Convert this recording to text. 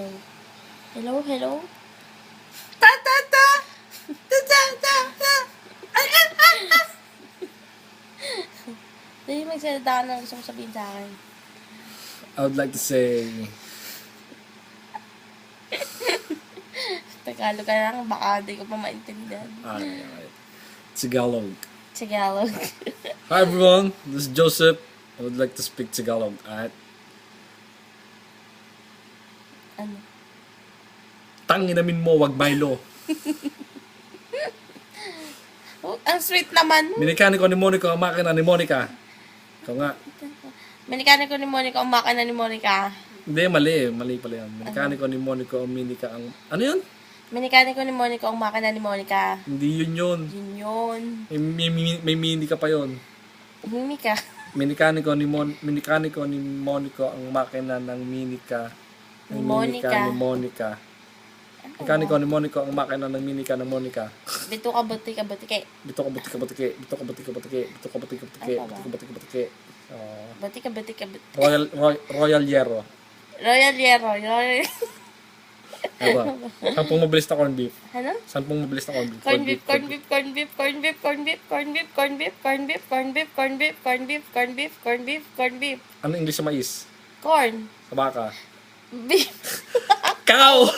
Hello. Hello, hello. Ta ta ta! Ta ta ta ta! Hindi magsalita ka na gusto mo sabihin sa akin. I would like to say, Tagalog ka lang, baka hindi ko pa maintindihan. alright, alright. Tagalog. Tagalog. Hi everyone, this is Joseph. I would like to speak Tagalog. Alright. Ano? Tanginamin mo, wag Milo. Oh, ang sweet naman. Minikaniko ni Monica ang makina ni Monica. Ikaw nga. Minikaniko ni Monica, ang makina ni Monica. Hindi, mali. Mali pala yan. Minikaniko ni Monica ang minika ang... Ano yun? Minikaniko ni Monica, ang makina ni Monica. Hindi yun yun. Yun yun. May, may, may, minika pa yun. Mimika. Minikaniko ni Mon Minikaniko ni Monica ang makina ng minika. Ni Monica. minika ni Monica. Mekaniko ni Monica ang makina ng minika ng Monica. Bito ka, buti ka, buti kay. Bito ka bito ka butike butike, bito ka butike butike, Ano ba? bito ka butike butike. Oh. Buti ka, buti ka, buti. Royal Roy, Royal Yero. Royal Yero. Royal... Ano? Sampung mabilis na corn beef. ano? Sampung mabilis na corn beef. Corn beef, corn beef, corn beef, corn beef, corn beef, corn beef, corn beef, corn beef, corn beef, corn beef, corn beef, corn beef, corn beef, corn beef, Ano English sa mais? corn, Sa baka. Beef. Cow!